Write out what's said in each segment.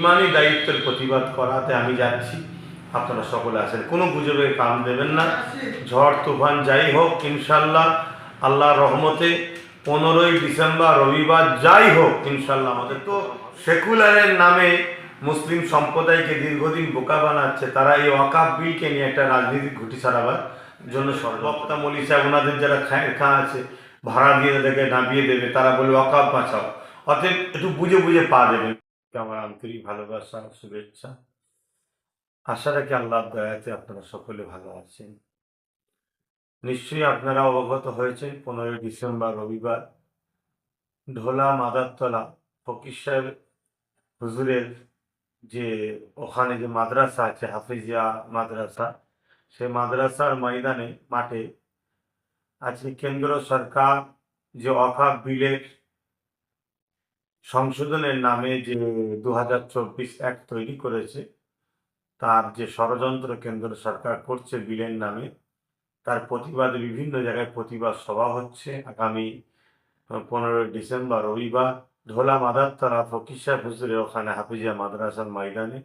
ইমানি দায়িত্বের প্রতিবাদ করাতে আমি যাচ্ছি। আপনারা সকলে আছেন। কোনো গুজবে কাম দেবেন না। ঝড়, তুফান, যাই হোক, ইনশাল্লাহ, আল্লাহর রহমতে পনেরোই ডিসেম্বর, রবিবার, যাই হোক, ইনশাল্লাহ আমাদের তো সেকুলারের নামে মুসলিম সম্প্রদায়কে দীর্ঘদিন বোকা বানাচ্ছে। তারা এই ওয়াকাফ বিলকে নিয়ে একটা রাজনীতি ঘুটি ছাড়াবার জন্য সর্বপ্তা মলি সাহেব, ওনাদের যারা খা আছে, ভাড়া দিয়ে তাদেরকে নামিয়ে দেবে, তারা বলবে ওয়াকাফ বাঁচাও। অতএব একটু বুঝে বুঝে পা দেবেন। আমার আন্তরিক ভালোবাসা, শুভেচ্ছা। আশা রাখি আল্লাহর দয়াতে আপনারা সকলে ভালো আছেন। নিশ্চয়ই আপনারা অবগত হয়েছেন, পনেরোই ডিসেম্বর রবিবার ঢোলা মাদারতলা ফকির সাহেব হুজুরের যে ওখানে যে মাদ্রাসা আছে, হাফিজিয়া মাদ্রাসা সে মাদ্রাসার ময়দানে মাঠে আজকে কেন্দ্র সরকার যে অকাপ বিলের সংশোধনের নামে যে দু হাজার চব্বিশ অ্যাক্ট তৈরি করেছে, তার যে ষড়যন্ত্র কেন্দ্র সরকার করছে বিলের নামে, তার প্রতিবাদে বিভিন্ন জায়গায় প্রতিবাদ সভা হচ্ছে। আগামী পনেরোই ডিসেম্বর রবিবার ঢোলা মাদারতলা ফকির সাহেব ওখানে হাফিজিয়া মাদ্রাসার ময়দানে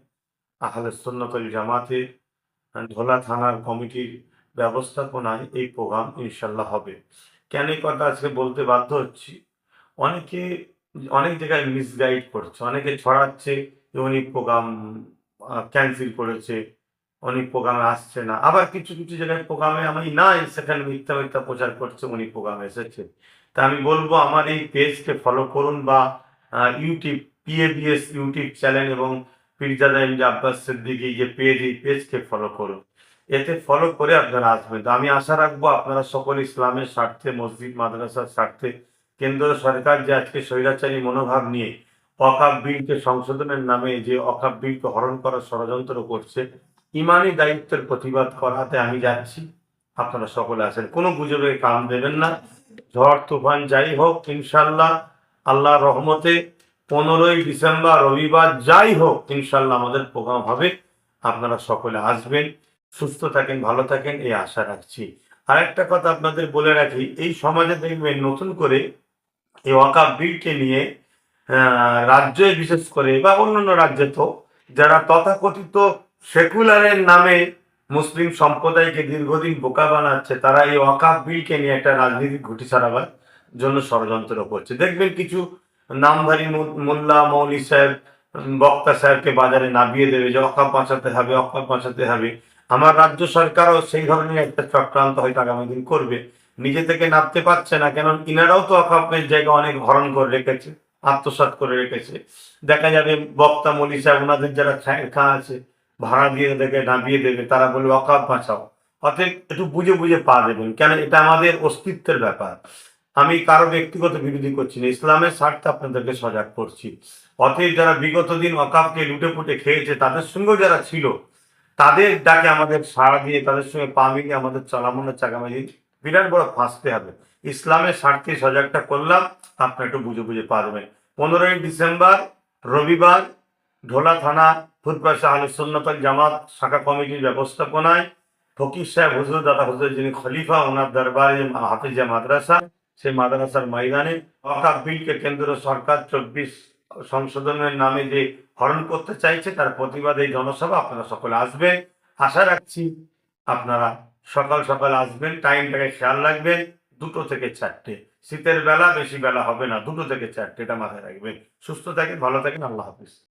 আহলে সুন্নতল জামাতে ঢোলা থানার কমিটির ব্যবস্থাপনায় এই প্রোগ্রাম ইনশাল্লাহ হবে। কেন এই কথা আজকে বলতে বাধ্য হচ্ছি? অনেকে অনেক জায়গায় মিসগাইড করছে। অনেকে ছড়াচ্ছে যে উনি প্রোগ্রাম ক্যান্সেল করেছে, উনি প্রোগ্রামে আসছে না। আবার কিছু কিছু জায়গায় প্রোগ্রামে আমি নাই সেখানে মিথ্যা মিথ্যা প্রচার করছে, উনি প্রোগ্রামে এসেছে। তা আমি বলব, আমার এই পেজকে ফলো করুন বা ইউটিউব পিএবিএস ইউটিউব চ্যানেল এবং পিরজাদা ইন্ডিয়া আব্বাস সিদ্দিকি যে পেজ এই পেজকে ফলো করুন। এতে ফলো করে আপনারা আসবেন। তো আমি আশা রাখব আপনারা সকল ইসলামের স্বার্থে, মসজিদ, মাদ্রাসার স্বার্থে কেন্দ্র সরকার যে আজকে স্বৈরাচারী মনোভাব নিয়ে অকাপ বিলকে সংশোধনের নামে যে অকাপ বিলকে হরণ করার ষড়যন্ত্র করছে, ইমানি দায়িত্বের প্রতিবাদ করাতে আমি যাচ্ছি। আপনারা সকলে আছেন। কোনো গুজবে কান দেবেন না। ঝড়, তুফান, যাই হোক, ইনশাল্লাহ আল্লাহ রহমতে পনেরোই ডিসেম্বর, রবিবার, যাই হোক, ইনশাল্লাহ আমাদের প্রোগ্রাম হবে। আপনারা সকলে আসবেন, সুস্থ থাকেন, ভালো থাকেন, এই আশা রাখছি। আরেকটা কথা আপনাদের বলে রাখি, এই সমাজে দেখবেন নতুন করে এই ওয়াকাফ বিলকে নিয়ে রাজ্যে বিশেষ করে বা অন্যান্য রাজ্যে তো যারা তথাকথিত সেকুলারের নামে মুসলিম সম্প্রদায়কে দীর্ঘদিন বোকা বানাচ্ছে, তারা এই ওয়াকাফ বিলকে নিয়ে একটা রাজনীতি ঘুটি ছাড়াবার জন্য ষড়যন্ত্র করছে। দেখবেন কিছু নামধারী মোল্লা, মৌলী সাহেব বক্তা সাহেবকে বাজারে নামিয়ে দেবে যে অকাপ বাঁচাতে হবে অকাপ বাঁচাতে হবে। আমার রাজ্য সরকারও সেই ধরনের একটা চক্রান্ত হয়তো আগামী দিন করবে। নিজে থেকে নামতে পারছে না কেন ইনারাও তো অকাপের জায়গা অনেক হরণ করে রেখেছে, আত্মসাৎ করে রেখেছে। দেখা যাবে বক্তা মলি সাহেব, ওনাদের যারা খা- আছে, ভাড়া দিয়ে তাদেরকে নামিয়ে দেবে, তারা বলবে অকাপ বাঁচাও। অতএব একটু বুঝে বুঝে পা দেবেন কেন এটা আমাদের অস্তিত্বের ব্যাপার। আমি কারও ব্যক্তিগত বিরোধী করছি না, ইসলামের স্বার্থে আপনাদেরকে সজাগ করছি। অতএব যারা বিগত দিন অকাপকে লুটে পুটে খেয়েছে, তাদের সঙ্গেও যারা ছিল, তাদের ডাকে আমাদের সাড়া দিয়ে, তাদের সঙ্গে পা মিলিয়ে আমাদের চলামনের চাকামাজি বিরাট বড় ফাঁসতে হবে। ইসলামের স্বার্থে সজাগটা করলাম আপনি একটু বুঝে বুঝে পারবেন পনেরোই ডিসেম্বর, রবিবার, ঢোলা থানা ফুটপাশা আলু সুন্নতল জামাত শাখা কমিটির ব্যবস্থাপনায় ফকির সাহেব, হুজুর দাদা হুজুর যিনি খলিফা, ওনার দরবারে হাফিজা মাদ্রাসা, সেই মাদ্রাসার ময়দানে অকাপ বিলকে কেন্দ্র সরকার চব্বিশ সংশোধনের নামে যে হরণ করতে চাইছে, তার প্রতিবাদে জনসভা, আপনারা সকলে আসবে আশা রাখছি আপনারা সকাল সকাল আসবেন টাইমটাকে খেয়াল রাখবেন, দুটো থেকে চারটে। শীতের বেলা বেশি বেলা হবে না, দুটো থেকে চারটে এটা মাথায় রাখবেন। সুস্থ থাকেন, ভালো থাকেন, আল্লাহ হাফিজ।